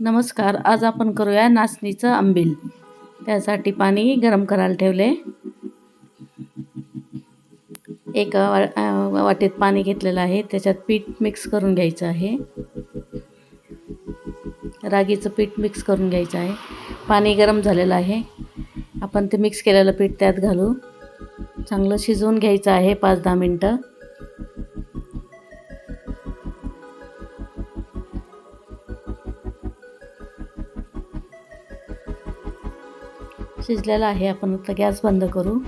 नमस्कार आज आपण करूया नाचणीचं आंबील. त्यासाठी पाणी गरम करायला ठेवले. एका वा वाटेत पाणी घेतलेलं आहे. त्याच्यात पीठ मिक्स करून घ्यायचं आहे. रागीचं पीठ मिक्स करून घ्यायचं आहे. पाणी गरम झालेलं आहे. आपण ते मिक्स केलेलं पीठ त्यात घालू. चांगलं शिजवून घ्यायचं आहे पाच दहा मिनटं. शिजलेलं आहे. आपण आता गॅस बंद करू.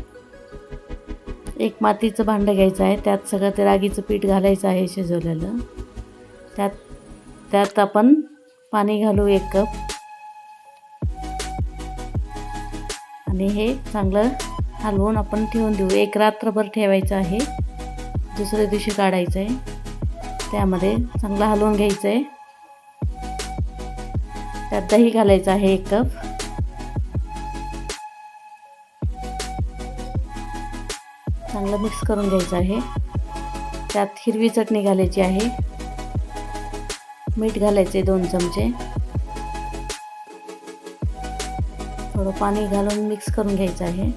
एक मातीचं भांडं घ्यायचं आहे. त्यात सगळं ते रागीचं पीठ घालायचं आहे शिजवलेलं. त्यात त्यात आपण पाणी घालू एक कप. आणि हे चांगलं हलवून आपण ठेवून देऊ. एक रात्रभर ठेवायचं आहे. दुसऱ्या दिवशी काढायचं आहे. त्यामध्ये चांगलं हलवून घ्यायचं आहे. त्यात दही घालायचं आहे एक कप. चांगलं मिक्स करून घ्यायचं आहे. त्यात हिरवी चटणी घालायची आहे. मीठ घालायचे दोन चमचे. थोडं पाणी घालून मिक्स करून घ्यायचं आहे.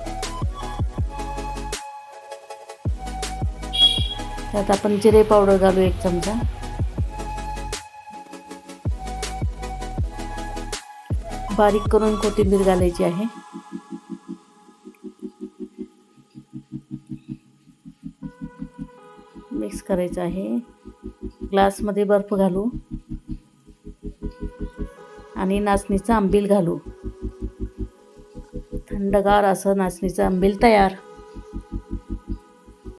त्यात आपण जिरे पावडर घालू एक चमचा. बारीक करून कोथिंबीर घालायची आहे. मिक्स करायचं आहे. ग्लासमध्ये बर्फ घालू. आणि नाचणीचं आंबील घालू. थंडगार असं नाचणीचं आंबील तयार.